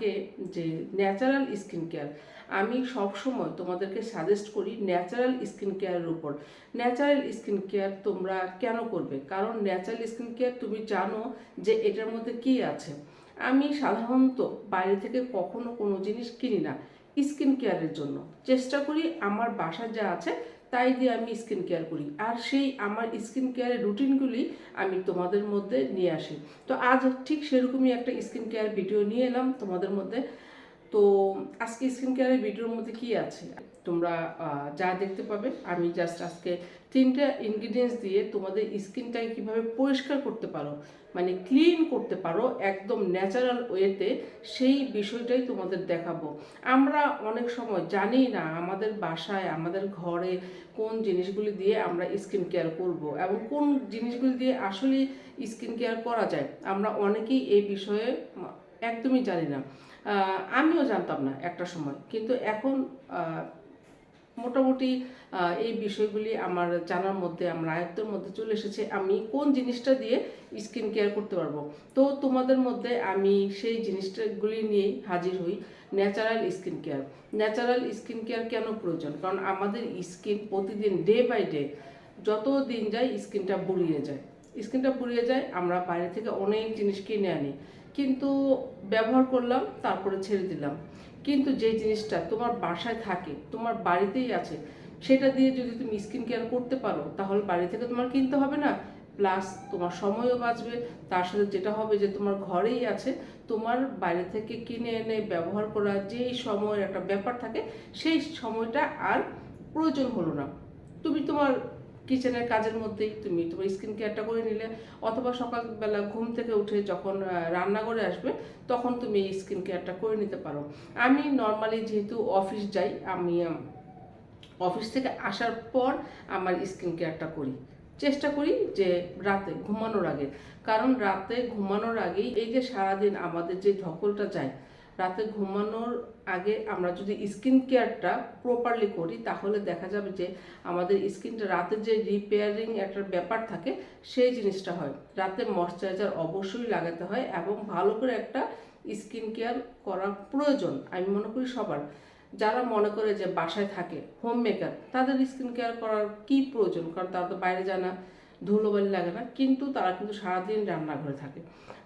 কে যে natural skin care আমি সব সময় তোমাদেরকে সাজেস্ট করি ন্যাচারাল স্কিন কেয়ারের উপর। ন্যাচারাল স্কিন কেয়ার তোমরা কেন করবে? কারণ ন্যাচারাল স্কিন কেয়ার তুমি জানো যে এটার মধ্যে কি আছে। আমি সাধারণত বাইরে থেকে কখনো কোনো জিনিস কিনি না স্কিন কেয়ারের জন্য। চেষ্টা করি আমার বাসা যা আছে তাই দিয়ে আমি স্কিন কেয়ার করি। আর সেই আমার স্কিন কেয়ারের রুটিনগুলি আমি তোমাদের মধ্যে নিয়ে আসি। তো আজ ঠিক সেরকমই একটা স্কিন কেয়ার ভিডিও নিয়ে এলাম তোমাদের মধ্যে। তো আজকে স্কিন কেয়ারের ভিডিওর মধ্যে কি আছে? তোমরা যা দেখতে পাবে। আমি জাস্ট আজকে তিনটা ইনগ্রিডিয়েন্টস দিয়ে তোমাদের স্কিনটাকে কীভাবে পরিষ্কার করতে পারো মানে ক্লিন করতে পারো একদম ন্যাচারাল ওয়েতে সেই বিষয়টাই তোমাদের দেখাবো। আমরা অনেক সময় জানি না আমাদের বাসায়, আমাদের ঘরে কোন জিনিসগুলি দিয়ে আমরা স্কিন কেয়ার করব এবং কোন জিনিসগুলি দিয়ে আসলে স্কিন কেয়ার করা যায়। আমরা অনেকেই এই বিষয়ে একদমই জানি না। আমিও জানতাম না একটা সময়। কিন্তু এখন মোটামুটি এই বিষয়গুলি আমার জানার মধ্যে, আমার আয়ত্তের মধ্যে চলে এসেছে। আমি কোন জিনিসটা দিয়ে স্কিন কেয়ার করতে পারব? তো তোমাদের মধ্যে আমি সেই জিনিসটাগুলি নিয়েই হাজির হই natural skin care natural skin care কেন প্রয়োজন? কারণ আমাদের স্কিন প্রতিদিন ডে বাই ডে যত দিন যায় স্কিনটা বুড়িয়ে যায়। স্কিনটা বুড়িয়ে যায়, আমরা বাইরে থেকে অনেক জিনিস কিনে আনি। কিন্তু ব্যবহার করলাম, তারপরে ছেড়ে দিলাম। কিন্তু যে জিনিসটা তোমার বাসায় থাকে, তোমার বাড়িতেই আছে, সেটা দিয়ে যদি তুমি স্কিন কেয়ার করতে পারো, তাহলে বাড়ি থেকে তোমার কিনতে হবে না। প্লাস তোমার সময়ও বাঁচবে, তার সাথে যেটা হবে যে তোমার ঘরেই আছে, তোমার বাইরে থেকে কিনে এনে ব্যবহার করা যেই সময়ের একটা ব্যাপার থাকে, সেই সময়টা আর প্রয়োজন হলো না। তুমি তোমার কিচেনের কাজের মধ্যেই তুমি তোমার স্কিন কেয়ারটা করে নিলে অথবা সকালবেলা ঘুম থেকে উঠে যখন আহ, রান্নাঘরে আসবে তখন তুমি স্কিন কেয়ারটা করে নিতে পারো। আমি নর্মালি যেহেতু অফিস যাই আমি অফিস থেকে আসার পর আমার স্কিন কেয়ারটা করি। চেষ্টা করি যে রাতে ঘুমানোর আগে। কারণ রাতে ঘুমানোর আগেই এই যে সারাদিন আমাদের যে ধকলটা যায় রাতে ঘুমানোর আগে আমরা যদি স্কিন কেয়ারটা প্রপারলি করি, তাহলে দেখা যাবে যে আমাদের স্কিনটা রাতে যে রিপেয়ারিং একটা ব্যাপার থাকে, সেই জিনিসটা হয়। রাতে ময়শ্চারাইজার অবশ্যই লাগাতে হয় এবং ভালো করে একটা স্কিন কেয়ার করা প্রয়োজন, আমি মনে করি সবার। যারা মনে করে যে বাসায় থাকে হোম মেকার তাদের স্কিন কেয়ার করার কি প্রয়োজন? কারণ তারা তো বাইরে যায় না। ধুলোবালি লাগে না, কিন্তু তারা কিন্তু সারাদিন রান্নাঘরে থাকে।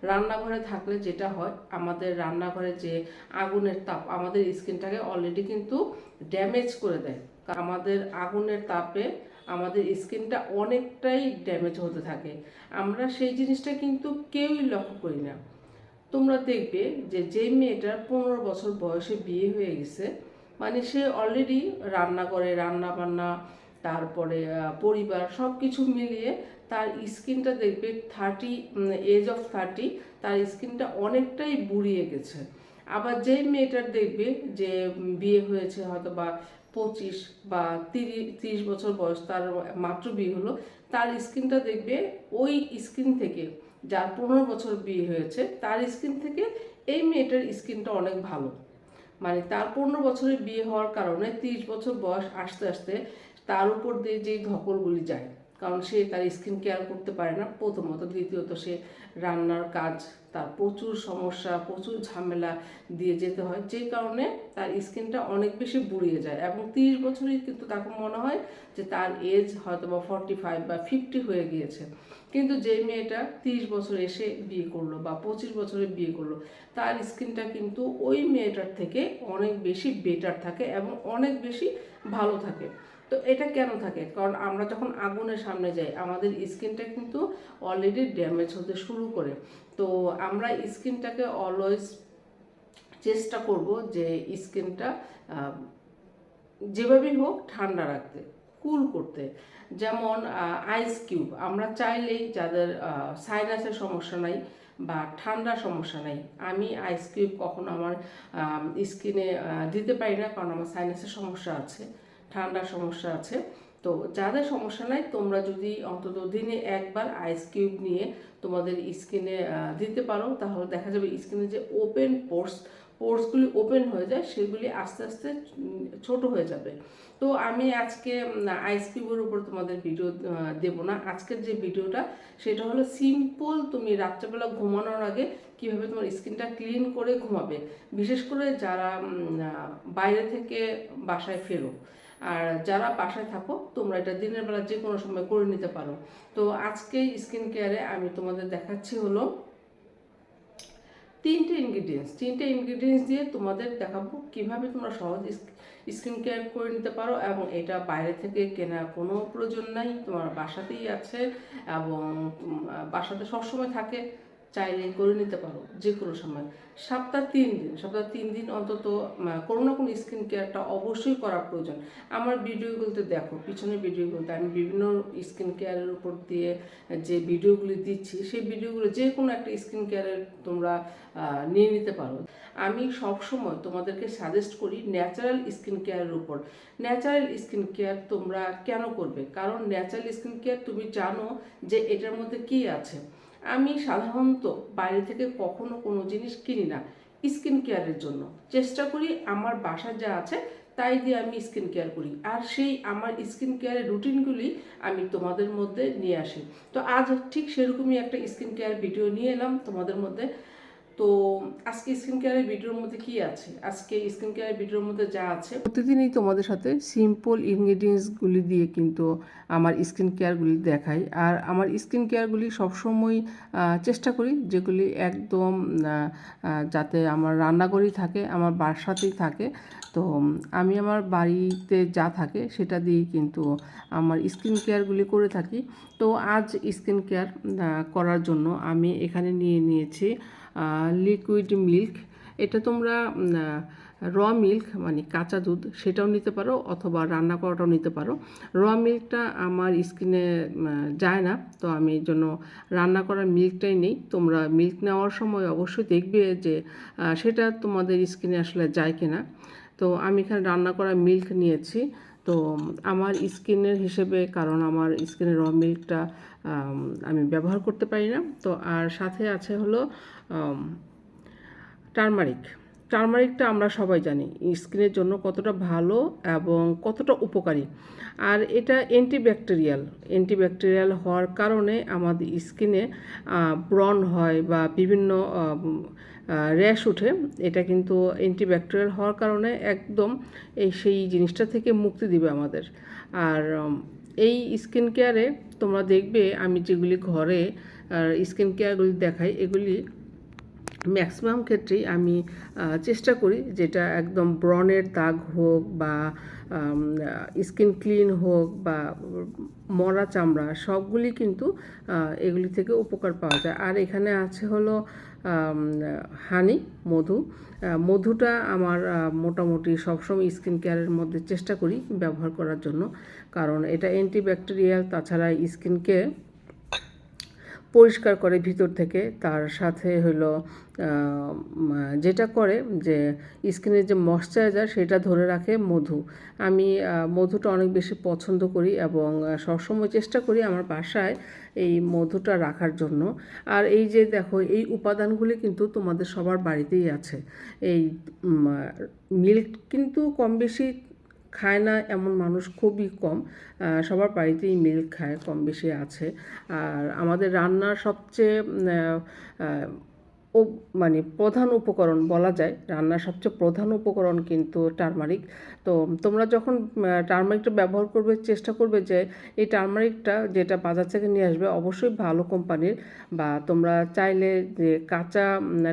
রান্নাঘরে থাকলে যেটা হয়, আমাদের রান্নাঘরে যে আগুনের তাপ, আমাদের স্কিনটাকে অলরেডি কিন্তু ড্যামেজ করে দেয়। আমাদের আগুনের তাপে আমাদের স্কিনটা অনেকটাই ড্যামেজ হতে থাকে। আমরা সেই জিনিসটা কিন্তু কেউই লক্ষ্য করি না। তোমরা দেখবে যে যেই মেয়েটার পনেরো বছর বয়সে বিয়ে হয়ে গেছে মানে সে অলরেডি রান্না করে রান্না বান্না তারপরে পরিবার সব কিছু মিলিয়ে তার স্কিনটা দেখবে থার্টি এজ অফ থার্টি তার স্কিনটা অনেকটাই বুড়িয়ে গেছে। আবার যেই মেয়েটার দেখবে যে বিয়ে হয়েছে হয়তো বা পঁচিশ বা তিরিশ তিরিশ বছর বয়স, তার মাত্র বিয়ে হলো, তার স্কিনটা দেখবে ওই স্কিন থেকে যার পনেরো বছর বিয়ে হয়েছে, তার স্কিন থেকে এই মেয়েটার স্কিনটা অনেক ভালো। মানে তার পনেরো বছরের বিয়ে হওয়ার কারণে তিরিশ বছর বয়স আসতে আসতে তার উপর দিয়ে যেই ধকলগুলি যায়, কারণ সে তার স্কিন কেয়ার করতে পারে না। প্রথমত। দ্বিতীয়ত, সে রান্নার কাজ, তার প্রচুর সমস্যা, প্রচুর ঝামেলা দিয়ে যেতে হয়, যে কারণে তার স্কিনটা অনেক বেশি বুড়িয়ে যায়। এবং তিরিশ বছরই কিন্তু তাকে মনে হয় যে তার এজ হয়তো বা ফর্টি ফাইভ বা ফিফটি হয়ে গিয়েছে। কিন্তু যে মেয়েটা তিরিশ বছর এসে বিয়ে করল বা পঁচিশ বছরে বিয়ে করল, তার স্কিনটা কিন্তু ওই মেয়েটার থেকে অনেক বেশি বেটার থাকে এবং অনেক বেশি ভালো থাকে। তো এটা কেন থাকে? কারণ আমরা যখন আগুনের সামনে যাই, আমাদের স্কিনটা কিন্তু অলরেডি ড্যামেজ হতে শুরু করে। তো আমরা স্কিনটাকে অলওয়েজ চেষ্টা করব যে স্কিনটা যেভাবেই হোক ঠান্ডা রাখতে, কুল করতে। যেমন আইস কিউব আমরা চাইলেই যাদের সাইনাসের সমস্যা নাই বা ঠান্ডার সমস্যা নাই, আমি আইস কিউব কখনো আমার স্কিনে দিতে পারি না কারণ আমার সাইনাসের সমস্যা আছে। ঠান্ডার সমস্যা আছে। তো যাদের সমস্যা নাই, তোমরা যদি অন্তত দিনে একবার আইস কিউব নিয়ে তোমাদের স্কিনে দিতে পারো, তাহলে দেখা যাবে স্কিনে যে ওপেন পোর্স পোর্সগুলি ওপেন হয়ে যায়, সেগুলি আস্তে আস্তে ছোট হয়ে যাবে। তো আমি আজকে আইস কিউবের উপর তোমাদের ভিডিও দেব না। আজকের যে ভিডিওটা, সেটা হলো সিম্পল তুমি রাত্রেবেলা ঘুমানোর আগে কীভাবে তোমার স্কিনটা ক্লিন করে ঘুমাবে। বিশেষ করে যারা বাইরে থেকে বাসায় ফেরো আর যারা বাসায় থাকো, তোমরা এটা দিনের বেলা যে কোনো সময় করে নিতে পারো। তো আজকে স্কিন কেয়ারে আমি তোমাদের দেখাচ্ছি হলো তিনটে ইনগ্রিডিয়েন্টস তিনটে ইনগ্রিডিয়েন্টস দিয়ে তোমাদের দেখাবো কীভাবে তোমরা সহজ স্কিন কেয়ার করে নিতে পারো এবং এটা বাইরে থেকে কেনার কোনো প্রয়োজন নাই। তোমার বাসাতেই আছে এবং বাসাতে সবসময় থাকে। চাইলে করে নিতে পারো যে কোনো সময়। সপ্তাহ তিন দিন, সপ্তাহ তিন দিন অন্তত কোনো না কোনো স্কিন কেয়ারটা অবশ্যই করা প্রয়োজন। আমার ভিডিওগুলোতে দেখো, পিছনের ভিডিওগুলোতে আমি বিভিন্ন স্কিন কেয়ারের উপর দিয়ে যে ভিডিওগুলি দিচ্ছি, সেই ভিডিওগুলো যে কোনো একটা স্কিন কেয়ারের তোমরা নিয়ে নিতে পারো। আমি সব সময় তোমাদেরকে সাজেস্ট করি ন্যাচারাল স্কিন কেয়ারের উপর। ন্যাচারাল স্কিন কেয়ার তোমরা কেন করবে? কারণ ন্যাচারাল স্কিন কেয়ার তুমি জানো যে এটার মধ্যে কি আছে। আমি সাধারণত বাইরে থেকে কখনো কোনো জিনিস কিনি না স্কিন কেয়ারের জন্য। চেষ্টা করি আমার বাসায় যা আছে তাই দিয়ে আমি স্কিন কেয়ার করি। আর সেই আমার স্কিন কেয়ারের রুটিনগুলি আমি তোমাদের মধ্যে নিয়ে আসি। তো আজ ঠিক সেরকমই একটা স্কিন কেয়ার ভিডিও নিয়ে এলাম তোমাদের মধ্যে। তো আজকে স্কিন কেয়ারের ভিডিওর মধ্যে কি আছে? আজকে স্কিন কেয়ারের ভিডিওর মধ্যে যা আছে। প্রতিদিনই তোমাদের সাথে সিম্পল ইনগ্রিডিয়েন্টসগুলি দিয়ে কিন্তু আমার স্কিন কেয়ারগুলি দেখাই। আর আমার স্কিন কেয়ারগুলি সবসময় চেষ্টা করি যেগুলি একদম যাতে আমার রান্নাঘরেই থাকে, আমার বাসাতেই থাকে। তো আমি আমার বাড়িতে যা থাকে সেটা দিয়েই কিন্তু আমার স্কিন কেয়ারগুলি করে থাকি। তো আজ স্কিন কেয়ার করার জন্য আমি এখানে নিয়ে নিয়েছি লিকুইড মিল্ক এটা তোমরা র মিল্ক মানে কাঁচা দুধ সেটাও নিতে পারো অথবা রান্না করাটাও নিতে পারো। র মিল্কটা আমার স্কিনে যায় না, তো আমি এই জন্য রান্না করার মিল্কটাই নেই। তোমরা মিল্ক নেওয়ার সময় অবশ্যই দেখবে যে সেটা তোমাদের স্কিনে আসলে যায় কিনা। তো আমি এখানে রান্না করা মিল্ক নিয়েছি। তো আমার স্কিনের হিসেবে, কারণ আমার স্কিনের র মিল্কটা আমি ব্যবহার করতে পারি না। তো আর সাথে আছে হলো টার্মারিক টার্মারিকটা আমরা সবাই জানি, স্কিনের জন্য কতটা ভালো এবং কতটা উপকারী। আর এটা অ্যান্টিব্যাকটেরিয়াল অ্যান্টিব্যাকটেরিয়াল হওয়ার কারণে আমাদের স্কিনে ব্রণ হয় বা বিভিন্ন র্যাশ উঠে এটা কিন্তু অ্যান্টিব্যাকটেরিয়াল হওয়ার কারণে একদম এই সেই জিনিসটা থেকে মুক্তি দিবে আমাদের। আর এই স্কিন কেয়ারে তোমরা দেখবে আমি যেগুলি ঘরে স্কিন কেয়ারগুলি দেখাই, এগুলি ম্যাক্সিমাম ক্ষেত্রেই আমি চেষ্টা করি যেটা একদম ব্রনের দাগ হোক বা স্কিন ক্লিন হোক বা, মরা চামড়া সবগুলি কিন্তু এগুলি থেকে উপকার পাওয়া যায়। আর এখানে আছে হলো হানি, মধু। মধুটা আমার মোটামুটি সবসময় স্কিন কেয়ারের মধ্যে চেষ্টা করি ব্যবহার করার জন্য। কারণ এটা অ্যান্টিব্যাকটেরিয়াল তাছাড়া স্কিনকে পরিষ্কার করে ভিতর থেকে। তার সাথে হলো যেটা করে যে স্কিনের যে ময়শ্চারাইজার সেটা ধরে রাখে মধু। আমি মধুটা অনেক বেশি পছন্দ করি এবং সবসময় চেষ্টা করি আমার বাসায় এই মধুটা রাখার জন্য। আর এই যে দেখো, এই উপাদানগুলি কিন্তু তোমাদের সবার বাড়িতেই আছে। এই মিল্ক কিন্তু কম বেশি খায় না এমন মানুষ খুবই কম। সবার বাড়িতেই মিল্ক খায় কম বেশি আছে। আর আমাদের রান্নার সবচেয়ে ও মানে প্রধান উপকরণ বলা যায়, রান্নার সবচেয়ে প্রধান উপকরণ কিন্তু টারমারিক। তো তোমরা যখন টারমারিকটা ব্যবহার করবে, চেষ্টা করবে যে এই টারমারিকটা যেটা বাজার থেকে নিয়ে আসবে, অবশ্যই ভালো কোম্পানির বা তোমরা চাইলে যে কাঁচা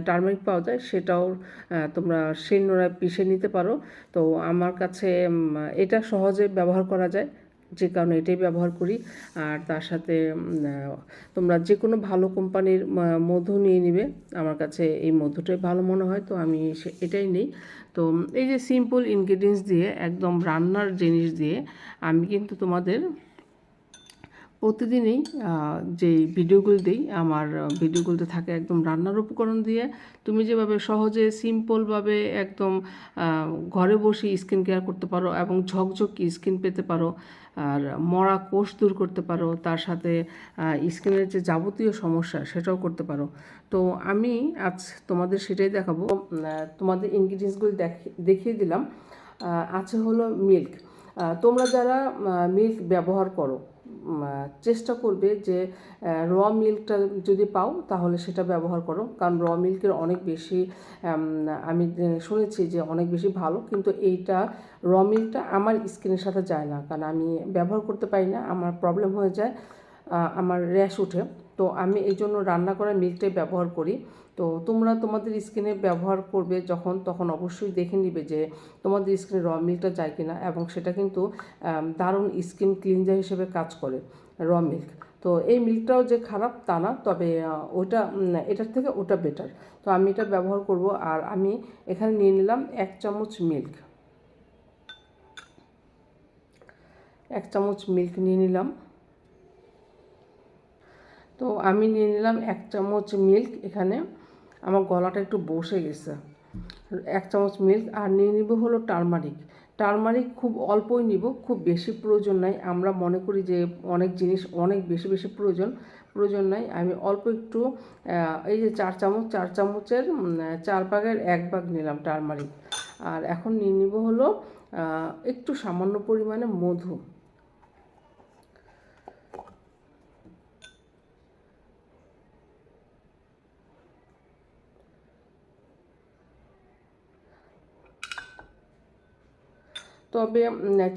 টারমারিক পাওয়া যায় সেটাও তোমরা শিলনোড়ায় পিষে নিতে পারো। তো আমার কাছে এটা সহজে ব্যবহার করা যায়। যে কারণে এটাই ব্যবহার করি। আর তার সাথে তোমরা যে কোনো ভালো কোম্পানির মধু নিয়ে নিবে। আমার কাছে এই মধুটাই ভালো মনে হয়, তো আমি এটাই নেই। তো এই যে সিম্পল ইনগ্রিডিয়েন্টস দিয়ে, একদম রান্নার জিনিস দিয়ে, আমি কিন্তু তোমাদের প্রতিদিনই যেই ভিডিওগুলো দিই, আমার ভিডিওগুলোতে থাকে একদম রান্নার উপকরণ দিয়ে। তুমি যেভাবে সহজে সিম্পলভাবে একদম ঘরে বসে স্কিন কেয়ার করতে পারো এবং ঝকঝকি স্কিন পেতে পারো আর মরা কোষ দূর করতে পারো, তার সাথে স্কিনের যে যাবতীয় সমস্যা সেটাও করতে পারো। তো আমি আজ তোমাদের সেটাই দেখাবো। তোমাদের ইনগ্রিডিয়েন্টসগুলি দেখিয়ে দিলাম। আছে হলো মিল্ক তোমরা যারা মিল্ক ব্যবহার করো চেষ্টা করবে যে র মিল্কটা যদি পাও তাহলে সেটা ব্যবহার করো। কারণ র মিল্কের অনেক বেশি আমি শুনেছি যে অনেক বেশি ভালো, কিন্তু এইটা র মিল্কটা আমার স্কিনের সাথে যায় না। কারণ আমি ব্যবহার করতে পারি না, আমার প্রবলেম হয়ে যায় আমার র্যাশ উঠে। তো আমি এই জন্য রান্না করা মিল্কটাই ব্যবহার করি। তো তোমরা তোমাদের স্কিনে ব্যবহার করবে যখন, তখন অবশ্যই দেখে নিবে যে তোমাদের স্কিনে র মিল্কটা যায় কিনা এবং সেটা কিন্তু দারুণ স্কিন ক্লিনজার হিসেবে কাজ করে র মিল্ক। তো এই মিল্কটাও যে খারাপ তা না, তবে ওটা এটার থেকে ওটা বেটার তো আমি এটা ব্যবহার করব আর আমি এখানে নিয়ে নিলাম এক চামচ মিল্ক। এক চামচ মিল্ক নিয়ে নিলাম। তো আমি নিয়ে নিলাম এক চামচ মিল্ক এখানে আমার গলাটা একটু বসে গেছে। এক চামচ মিল্ক আর নিয়ে নিব হলো টারমারিক টারমারিক খুব অল্পই নিব, খুব বেশি প্রয়োজন নাই। আমরা মনে করি যে অনেক জিনিস অনেক বেশি বেশি প্রয়োজন প্রয়োজন নাই। আমি অল্প একটু এই যে চার চামচ, চার চামচের চার ভাগের এক ভাগ নিলাম টারমারিক আর এখন নিয়ে নিব হলো একটু সামান্য পরিমাণে মধু। তবে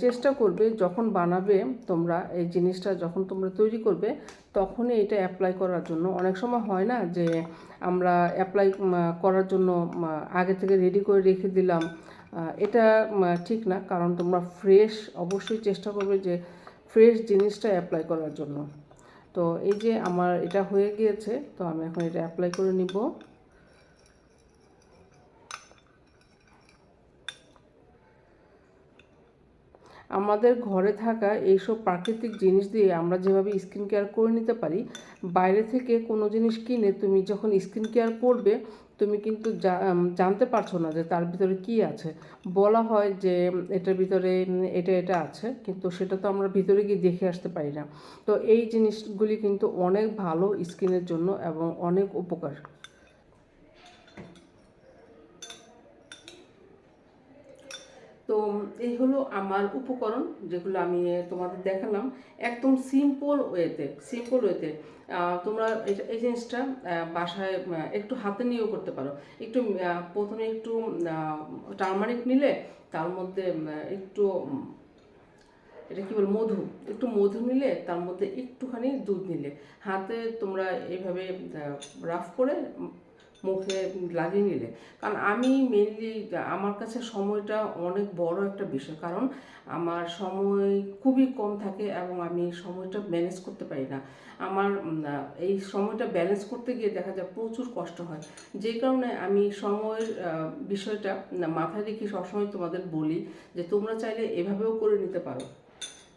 চেষ্টা করবে যখন বানাবে তোমরা এই জিনিসটা যখন তোমরা তৈরি করবে, তখনই এটা অ্যাপ্লাই করার জন্য। অনেক সময় হয় না যে আমরা অ্যাপ্লাই করার জন্য আগে থেকে রেডি করে রেখে দিলাম। এটা ঠিক না। কারণ তোমরা ফ্রেশ অবশ্যই চেষ্টা করবে যে ফ্রেশ জিনিসটা অ্যাপ্লাই করার জন্য। তো এই যে আমার এটা হয়ে গিয়েছে, তো আমি এখন এটা অ্যাপ্লাই করে নিব। আমাদের ঘরে থাকা এইসব প্রাকৃতিক জিনিস দিয়ে আমরা যেভাবে স্কিন কেয়ার করে নিতে পারি, বাইরে থেকে কোনো জিনিস কিনে তুমি যখন স্কিন কেয়ার করবে, তুমি কিন্তু জানতে পারছ না যে তার ভিতরে কি আছে। বলা হয় যে এটার ভিতরে, এটা এটা আছে, কিন্তু সেটা তো আমরা ভিতরে গিয়ে দেখে আসতে পারি না। তো এই জিনিসগুলি কিন্তু অনেক ভালো স্কিনের জন্য এবং অনেক উপকার। তো এই হলো আমার উপকরণ যেগুলো আমি তোমাদের দেখালাম। একদম সিম্পল ওয়েতে সিম্পল ওয়েতে তোমরা এই জিনিসটা বাসায় একটু হাতে নিয়েও করতে পারো। একটু প্রথমে একটু টার্মারিক নিলে, তার মধ্যে একটু এটা কী বল, মধু, একটু মধু নিলে, তার মধ্যে একটুখানি দুধ নিলে। হাতে তোমরা এইভাবে রাফ করে মুখে লাগিয়ে নিলে। কারণ আমি মেনলি আমার কাছে সময়টা অনেক বড় একটা বিষয়। কারণ আমার সময় খুবই কম থাকে এবং আমি সময়টা ম্যানেজ করতে পারি না। আমার এই সময়টা ব্যালেন্স করতে গিয়ে দেখা যায় প্রচুর কষ্ট হয়। যে কারণে আমি সময়ের বিষয়টা মাথায় রেখে সবসময় তোমাদের বলি যে তোমরা চাইলে এভাবেও করে নিতে পারো।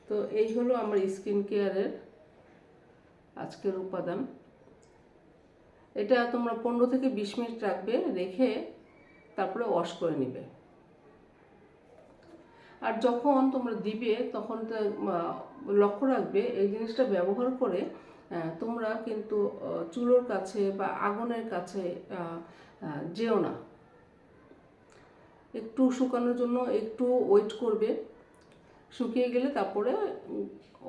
তো এই হলো আমার স্কিন কেয়ারের আজকের উপাদান। এটা তোমরা পনেরো থেকে বিশ মিনিট রাখবে, রেখে তারপরে ওয়াশ করে নিবে। আর যখন তোমরা দিবে, তখন লক্ষ্য রাখবে, এই জিনিসটা ব্যবহার করে তোমরা কিন্তু চুলোর কাছে বা আগুনের কাছে যেও না। একটু শুকানোর জন্য একটু ওয়েট করবে। শুকিয়ে গেলে তারপরে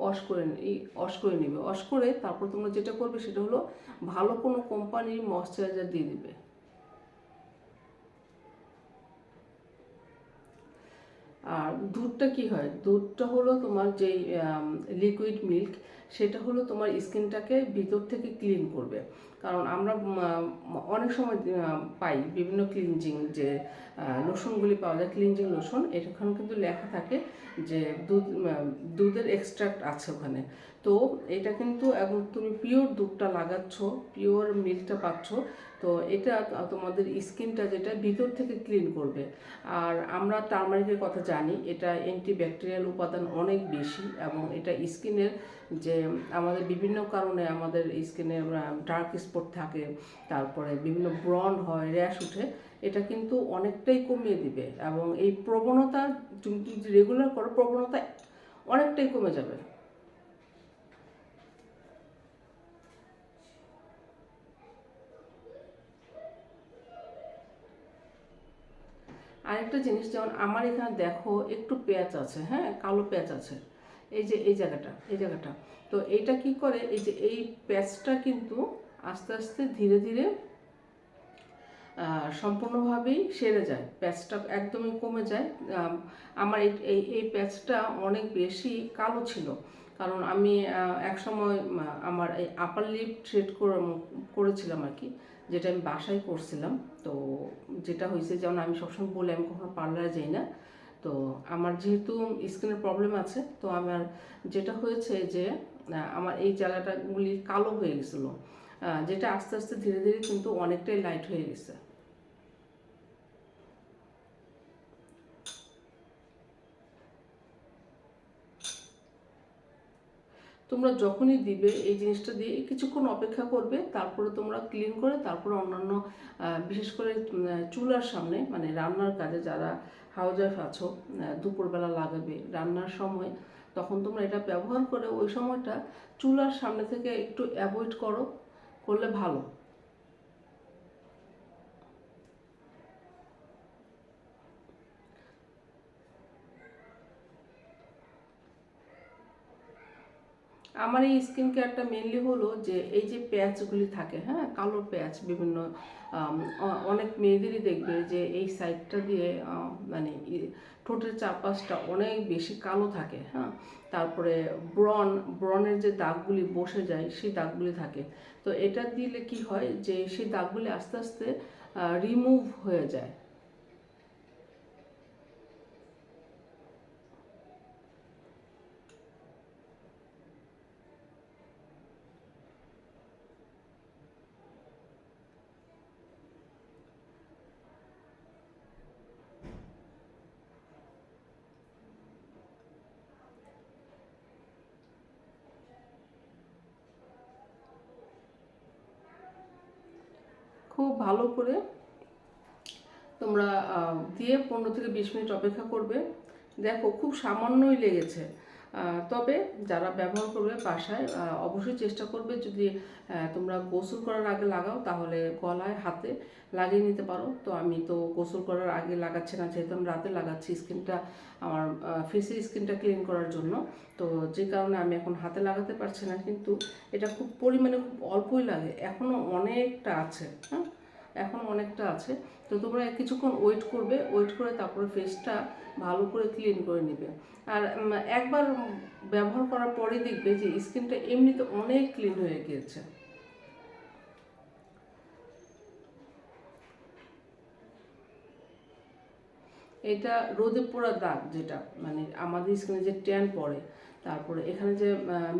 ওয়াশ করে ওয়াশ করে নেবে। ওয়াশ করে তারপর তোমরা যেটা করবে সেটা হলো ভালো কোনো কোম্পানির ময়শ্চারাইজার দিয়ে দিবে। আর দুধটা কি হয়? দুধটা হলো তোমার যেই লিকুইড মিল্ক সেটা হলো তোমার স্কিনটাকে ভিতর থেকে ক্লিন করবে। কারণ আমরা অনেক সময় পাই বিভিন্ন ক্লিনজিং যে লোশনগুলি পাওয়া যায়, ক্লিনজিং লোশন এখানে কিন্তু লেখা থাকে যে দুধ দুধের এক্সট্রাক্ট আছে ওখানে। তো এটা কিন্তু এখন তুমি পিওর দুধটা লাগাচ্ছ পিওর মিল্কটা পাচ্ছ তো এটা তোমাদের স্কিনটা যেটা ভিতর থেকে ক্লিন করবে। আর আমরা টার্মারিকের কথা জানি, এটা অ্যান্টিব্যাকটেরিয়াল উপাদান অনেক বেশি এবং এটা স্কিনের যে আমাদের বিভিন্ন কারণে আমাদের স্কিনে ডার্ক স্পট থাকে, তারপরে বিভিন্ন ব্রন হয় র্যাশ উঠে এটা কিন্তু অনেকটাই কমিয়ে দিবে এবং এই প্রবণতা তুমি যদি রেগুলার করো, প্রবণতা অনেকটাই কমে যাবে। আরেকটা জিনিস, যেমন আমার এখানে দেখো একটু পেঁয়াজ আছে হ্যাঁ কালো পেঁয়াজ আছে। এই যে, এই জায়গাটা এই জায়গাটা। তো এইটা কি করে? এই যে, এই প্যাচটা কিন্তু আস্তে আস্তে ধীরে ধীরে সম্পূর্ণভাবেই সেরে যায়। প্যাচটা একদমই কমে যায়। আমার এই এই প্যাচটা অনেক বেশি কালো ছিল। কারণ আমি এক সময় আমার এই আপার লিপ ট্রেড করেছিলাম আর কি। যেটা আমি বাসায় করছিলাম, তো যেটা হয়েছে যেমন আমি সবসময় বলে আমি কখনো পার্লারে যাই না। তো আমার যেহেতু স্কিনের প্রবলেম আছে, তো আমার যেটা হয়েছে যে আমার এই জায়গাটাগুলি কালো হয়ে গেছিল। যেটা আস্তে আস্তে ধীরে ধীরে কিন্তু অনেকটাই লাইট হয়ে গেছে। তোমরা যখনই দিবে এই জিনিসটা দিয়ে কিছুক্ষণ অপেক্ষা করবে, তারপরে তোমরা ক্লিন করে তারপরে অন্যান্য বিশেষ করে চুলার সামনে মানে রান্নার কাজে যারা হাউস ওয়াইফ আছো দুপুরবেলা লাগাবে রান্নার সময়, তখন তোমরা এটা ব্যবহার করে ওই সময়টা চুলার সামনে থেকে একটু অ্যাভয়েড করো, করলে ভালো। আমার এই স্কিন কেয়ারটা মেনলি হলো যে এই যে প্যাচগুলি থাকে হ্যাঁ? কালো প্যাচ বিভিন্ন অনেক মেয়েদেরই দেখবে যে এই সাইডটা দিয়ে মানে ঠোঁটের চারপাশটা অনেক বেশি কালো থাকে হ্যাঁ? তারপরে ব্রন ব্রনের যে দাগগুলি বসে যায়, সেই দাগগুলি থাকে। তো এটা দিলে কি হয় যে সেই দাগগুলি আস্তে আস্তে রিমুভ হয়ে যায় খুব ভালো করে তোমরা দিয়ে পনেরো থেকে বিশ মিনিট অপেক্ষা করবে। দেখো, খুব সামান্যই লেগেছে। তবে যারা ব্যবহার করবে বাসায় অবশ্যই চেষ্টা করবে যদি তোমরা গোসল করার আগে লাগাও, তাহলে গলায়, হাতে লাগিয়ে নিতে পারো। তো আমি তো গোসল করার আগে লাগাচ্ছি না, যেহেতু আমি রাতে লাগাচ্ছি স্কিনটা, আমার ফেসের স্কিনটা ক্লিন করার জন্য। তো যে কারণে আমি এখন হাতে লাগাতে পারছি না, কিন্তু এটা খুব পরিমাণে খুব অল্পই লাগে। এখনও অনেকটা আছে হ্যাঁ? এখন অনেকটা আছে। তো তোমরা কিছুক্ষণ ওয়েট করবে ওয়েট করে তারপরে ফেসটা ভালো করে ক্লিন করে নেবে। আর একবার ব্যবহার করার পরে দেখবে যে স্কিনটা এমনিতে অনেক ক্লিন হয়ে গিয়েছে। এটা রোদে পোড়া দাগ যেটা মানে আমাদের স্কিনে যে ট্যান পড়ে, তারপরে এখানে যে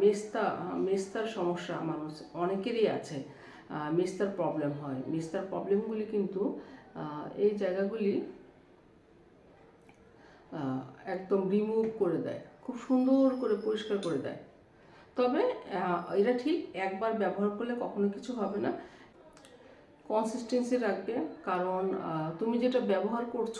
মেস্তা, মেস্তার সমস্যা মানুষ অনেকেরই আছে। মিস্তার প্রবলেম হয়। মিস্তার প্রবলেমগুলি কিন্তু এই জায়গাগুলি একদম রিমুভ করে দেয়। খুব সুন্দর করে পরিষ্কার করে দেয়। তবে এটা ঠিক একবার ব্যবহার করলে কখনো কিছু হবে না। কনসিস্টেন্সি রাখবে। কারণ তুমি যেটা ব্যবহার করছ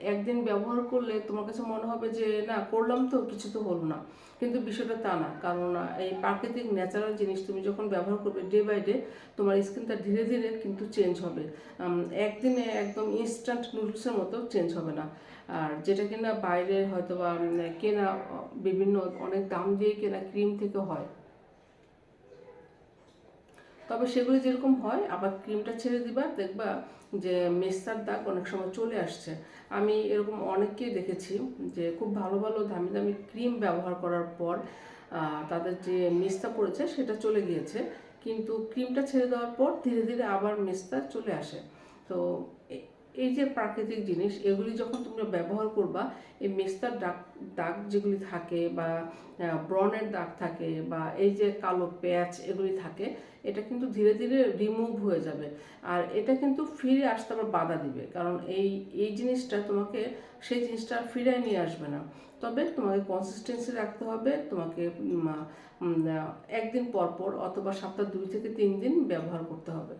একদিন ব্যবহার করলে তোমার কাছে মনে হবে যে, না, করলাম তো, কিছু তো হলো না। কিন্তু বিষয়টা তা না। কারণ এই প্রাকৃতিক ন্যাচারাল জিনিস তুমি যখন ব্যবহার করবে ডে বাই ডে তোমার স্কিনটা ধীরে ধীরে কিন্তু চেঞ্জ হবে। একদিনে একদম ইনস্ট্যান্ট নুডলসের মতো চেঞ্জ হবে না। আর যেটা কিনা বাইরে হয়তো বা কেনা, বিভিন্ন অনেক দাম দিয়ে কেনা ক্রিম থেকে হয়। তবে সেগুলি যেরকম হয়, আবার ক্রিমটা ছেড়ে দিবা, দেখবা যে মেস্তার দাগ অনেক সময় চলে আসছে। আমি এরকম অনেককেই দেখেছি যে খুব ভালো ভালো দামি দামি ক্রিম ব্যবহার করার পর তাদের যে মেস্তা পড়েছে সেটা চলে গিয়েছে। কিন্তু ক্রিমটা ছেড়ে দেওয়ার পর ধীরে ধীরে আবার মেস্তা চলে আসে। তো এই যে প্রাকৃতিক জিনিস, এগুলি যখন তোমরা ব্যবহার করবা, এই মেস্তার দাগ দাগ যেগুলি থাকে বা ব্রনের দাগ থাকে বা এই যে কালো প্যাচ এগুলি থাকে, এটা কিন্তু ধীরে ধীরে রিমুভ হয়ে যাবে। আর এটা কিন্তু ফিরে আসতে আবার বাধা দিবে। কারণ এই এই জিনিসটা তোমাকে, সেই জিনিসটা ফিরে নিয়ে আসবে না। তবে তোমাকে কনসিস্টেন্সি রাখতে হবে, তোমাকে একদিন পর পর অথবা সপ্তাহ দুই থেকে তিন দিন ব্যবহার করতে হবে।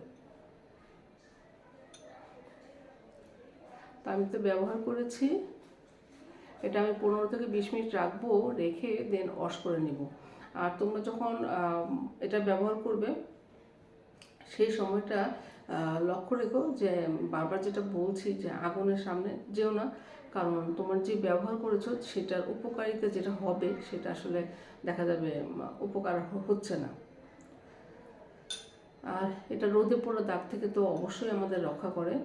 তা আমি তো ব্যবহার করেছি। এটা আমি পনেরো থেকে বিশ মিনিট রাখব, রেখে দেন ওয়াশ করে নিব। আর তোমরা যখন এটা ব্যবহার করবে, সেই সময়টা লক্ষ্য রেখো যে বারবার যেটা বলছি যে আগুনের সামনে যেও না, কারণ তোমার যে ব্যবহার করেছ সেটার উপকারিতা যেটা হবে সেটা আসলে দেখা যাবে উপকার হচ্ছে না। আর এটা রোদে পড়া দাগ থেকে তো অবশ্যই আমাদের রক্ষা করে।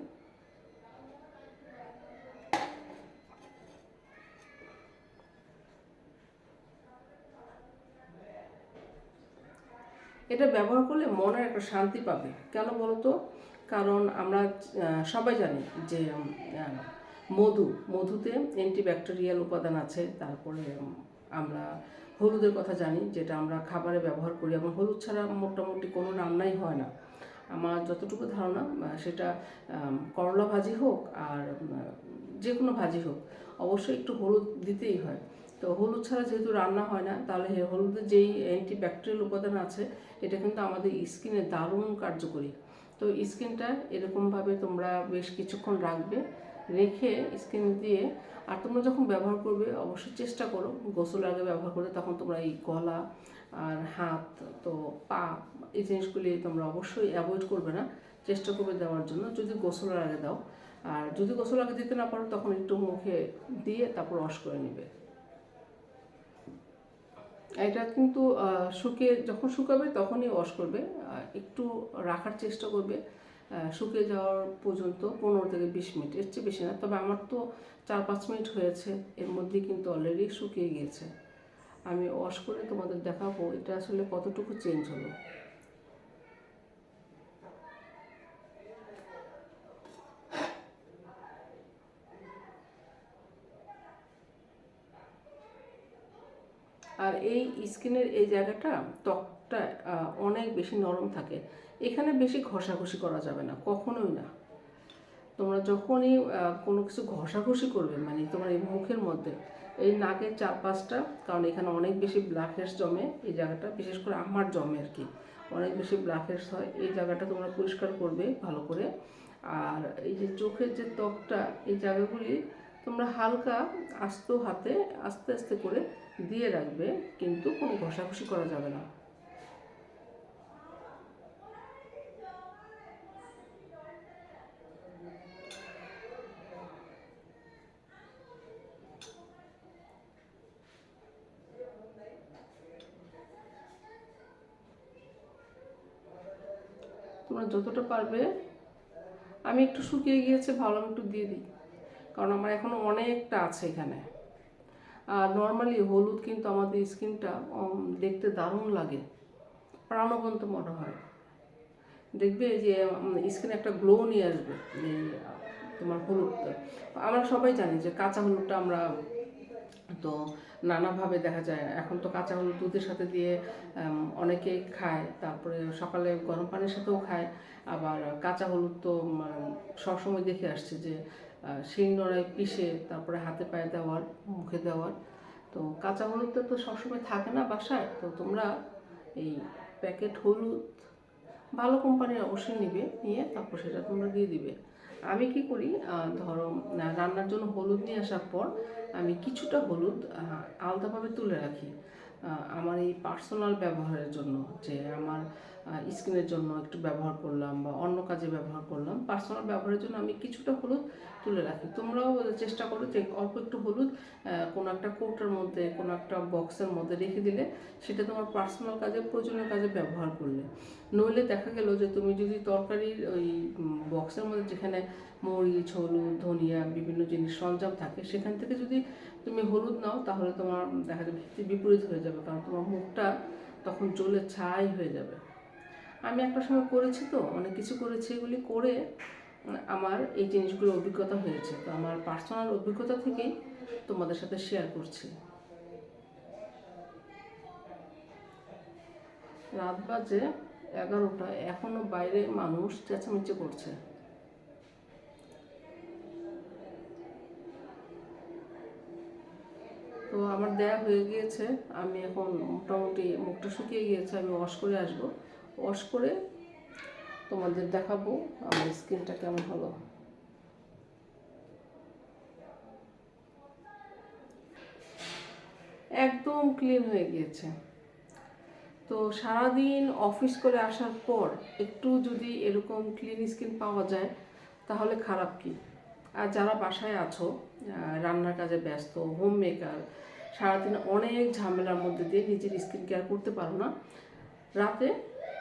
এটা ব্যবহার করলে মনের একটা শান্তি পাবে। কেন বলো তো কারণ আমরা সবাই জানি যে মধু, মধুতে অ্যান্টিব্যাকটেরিয়াল উপাদান আছে। তারপরে আমরা হলুদের কথা জানি, যেটা আমরা খাবারে ব্যবহার করি। এবং হলুদ ছাড়া মোটামুটি কোনো রান্নাই হয় না। আমার যতটুকু ধারণা সেটা করলা ভাজি হোক আর যে কোনো ভাজি হোক, অবশ্যই একটু হলুদ দিতেই হয়। তো হলুদ ছাড়া যেহেতু রান্না হয় না, তাহলে হলুদের যেই অ্যান্টিব্যাকটেরিয়াল উপাদান আছে, এটা কিন্তু আমাদের স্কিনে দারুণ কার্যকরী। তো স্কিনটা এরকমভাবে তোমরা বেশ কিছুক্ষণ রাখবে, রেখে স্কিন দিয়ে, আর তোমরা যখন ব্যবহার করবে, অবশ্যই চেষ্টা করো, গোসল আগে ব্যবহার করতে, তখন তোমরা এই গলা আর হাত, তো পা, এই জিনিসগুলি তোমরা অবশ্যই অ্যাভয়েড করবে না, চেষ্টা করবে দেওয়ার জন্য, যদি গোসলের আগে দাও। আর যদি গোসল আগে দিতে না পারো, তখন একটু মুখে দিয়ে তারপর ওয়াশ করে নেবে। এটা কিন্তু শুকিয়ে যখন শুকাবে তখনই ওয়াশ করবে একটু রাখার চেষ্টা করবে শুকিয়ে যাওয়ার পর্যন্ত পনেরো থেকে বিশ মিনিট। এর চেয়ে বেশি না, তবে আমার তো চার পাঁচ মিনিট হয়েছে, এর মধ্যে কিন্তু অলরেডি শুকিয়ে গিয়েছে। আমি ওয়াশ করে তোমাদের দেখাবো, এটা আসলে কতটুকু চেঞ্জ হলো আর এই স্কিনের এই জায়গাটা ত্বকটা অনেক বেশি নরম থাকে। এখানে বেশি ঘষাঘষি করা যাবে না, কখনোই না। তোমরা যখনই কোনো কিছু ঘষাঘষি করবে মানে তোমার এই মুখের মধ্যে, এই নাকের চারপাশটা, কারণ এখানে অনেক বেশি ব্ল্যাক হেডস জমে এই জায়গাটা, বিশেষ করে আমার জমে আর কি। অনেক বেশি ব্ল্যাক হেডস হয়, এই জায়গাটা তোমরা পরিষ্কার করবে ভালো করে। আর এই যে চোখের যে ত্বকটা, এই জায়গাগুলি তোমরা হালকা আস্ত হাতে আস্তে আস্তে করে দিয়ে রাখবে, কিন্তু কোনো ঘষাঘষি করা যাবে না। তোমরা যতটা পারবে, আমি একটু শুকিয়ে গিয়েছে, ভালো একটু দিয়ে দিই। কারণ আমার এখনও অনেকটা আছে এখানে। আর নর্মালি হলুদ কিন্তু আমাদের স্কিনটা দেখতে দারুণ লাগে। প্রাণবন্ত মনে হয়। দেখবে যে স্কিনে একটা গ্লো নিয়ে আসবে এই তোমার হলুদটা আমরা সবাই জানি যে কাঁচা হলুদটা আমরা তো নানাভাবে দেখা যায়। এখন তো কাঁচা হলুদ দুধের সাথে দিয়ে উম, অনেকেই খায়। তারপরে সকালে গরম পানির সাথেও খায়। আবার কাঁচা হলুদ তো সবসময় দেখে আসছে যে শিল নোড়ায় পিষে তারপরে হাতে পায়ে দেওয়ার মুখে দেওয়ার তো কাঁচা হলুদ তো সবসময় থাকে না বাসায়, তো তোমরা এই প্যাকেট হলুদ ভালো কোম্পানির অবশ্যই নিবে, নিয়ে তারপর সেটা তোমরা দিয়ে দিবে। আমি কি করি ধরো রান্নার জন্য হলুদ নিয়ে আসার পর আমি কিছুটা হলুদ আলাদাভাবে তুলে রাখি। আমার এই পার্সোনাল ব্যবহারের জন্য, যে আমার স্কিনের জন্য একটু ব্যবহার করলাম বা অন্য কাজে ব্যবহার করলাম পার্সোনাল ব্যবহারের জন্য আমি কিছুটা হলুদ তুলে রাখি। তোমরাও চেষ্টা করো যে অল্প একটু হলুদ কোনো একটা কোর্টের মধ্যে, কোনো একটা বক্সের মধ্যে রেখে দিলে সেটা তোমার পার্সোনাল কাজে, প্রয়োজনীয় কাজে ব্যবহার করলে। নইলে দেখা গেল যে তুমি যদি তরকারির ওই বক্সের মধ্যে যেখানে মরিচ, হলুদ, ধনিয়া বিভিন্ন জিনিস, সরঞ্জাম থাকে, সেখান থেকে যদি তুমি হলুদ নাও, তাহলে তোমার দেখা যাবে বিপরীত হয়ে যাবে, কারণ তোমার মুখটা তখন জ্বলে ছাই হয়ে যাবে। আমি একটা সময় করেছি তো, অনেক কিছু করেছি, এগুলি করে আমার এই জিনিসগুলো অভিজ্ঞতা হয়েছে। তো আমার পার্সোনাল অভিজ্ঞতা থেকেই তোমাদের সাথে শেয়ার করছি। রাত বাজে এগারোটা এখনও বাইরে মানুষ চেঁচামেচি করছে। তো আমার দেয়া হয়ে গিয়েছে, আমি এখন মোটামুটি মুখটা শুকিয়ে গিয়েছে, আমি ওয়াশ করে আসব। ওয়াশ করে তোমাদের দেখাবো আমার স্কিনটা কেমন হলো। একদম ক্লিন হয়ে গিয়েছে। তো সারাদিন অফিস করে আসার পর একটু যদি এরকম ক্লিন স্কিন পাওয়া যায়, তাহলে খারাপ কি? আর যারা বাসায় আছো রান্নার কাজে ব্যস্ত হোম মেকার সারাদিন অনেক ঝামেলার মধ্যে দিয়ে নিজের স্কিন কেয়ার করতে পারো না। রাতে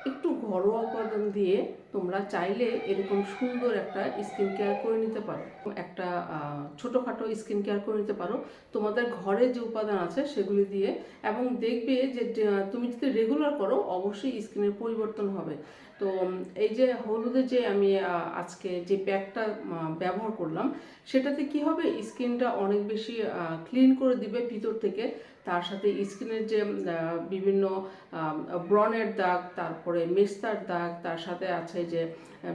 একটু ঘরোয়া উপাদান দিয়ে তোমরা চাইলে এরকম সুন্দর একটা স্কিন কেয়ার করে নিতে পারো। একটা ছোটোখাটো স্কিন কেয়ার করে নিতে পারো। তোমাদের ঘরে যে উপাদান আছে সেগুলি দিয়ে এবং দেখবে যে তুমি যদি রেগুলার করো, অবশ্যই স্কিনের পরিবর্তন হবে। তো এই যে হলুদে যে আমি আজকে যে প্যাকটা ব্যবহার করলাম, সেটাতে কি হবে? স্কিনটা অনেক বেশি ক্লিন করে দিবে ভিতর থেকে। তার সাথে স্কিনের যে বিভিন্ন ব্রনের দাগ, তারপরে মেস্তার দাগ, তার সাথে আছে যে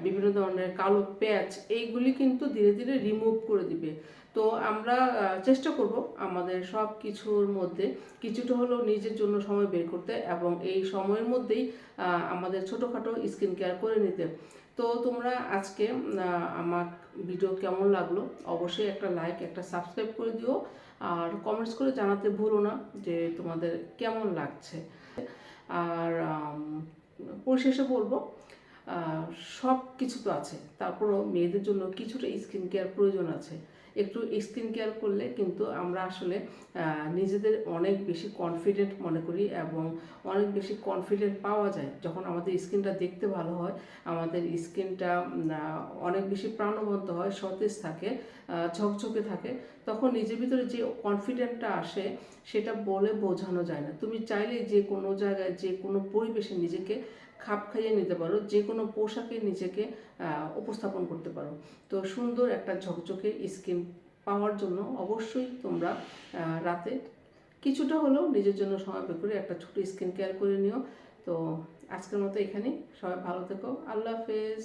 বিভিন্ন ধরনের কালো প্যাচ, এইগুলি কিন্তু ধীরে ধীরে রিমুভ করে দিবে। তো আমরা চেষ্টা করব আমাদের সব কিছুর মধ্যে কিছুটা হলেও নিজের জন্য সময় বের করতে এবং এই সময়ের মধ্যেই আমাদের ছোটোখাটো স্কিন কেয়ার করে নিতে। তো তোমরা আজকে আমার ভিডিও কেমন লাগল? অবশ্যই একটা লাইক একটা সাবস্ক্রাইব করে দিও। আর কমেন্টস করে জানাতে ভুলো না যে তোমাদের কেমন লাগছে। আর পরিশেষে বলব সব কিছু তো আছে। তারপরও মেয়েদের জন্য কিছুটা স্কিন কেয়ার প্রয়োজন আছে। একটু স্কিন কেয়ার করলে কিন্তু আমরা আসলে নিজেদের অনেক বেশি কনফিডেন্ট মনে করি এবং অনেক বেশি কনফিডেন্ট পাওয়া যায়। যখন আমাদের স্কিনটা দেখতে ভালো হয়, আমাদের স্কিনটা অনেক বেশি প্রাণবন্ত হয়, সতেজ থাকে ঝকঝকে থাকে, তখন নিজের ভিতরে যে কনফিডেন্টটা আসে, সেটা বলে বোঝানো যায় না। তুমি চাইলে যে কোনো জায়গায়, যে কোনো পরিবেশে নিজেকে খাপ খাইয়ে নিতে পারো যে কোনো পোশাকে নিজেকে উপস্থাপন করতে পারো। তো সুন্দর একটা ঝকঝকে স্কিন পাওয়ার জন্য অবশ্যই তোমরা রাতে কিছুটা হলেও নিজের জন্য সময় বের করে একটা ছোট স্কিন কেয়ার করে নিও। তো আজকের মতো এখানেই। সবাই ভালো থেকো। আল্লাহ হাফেজ।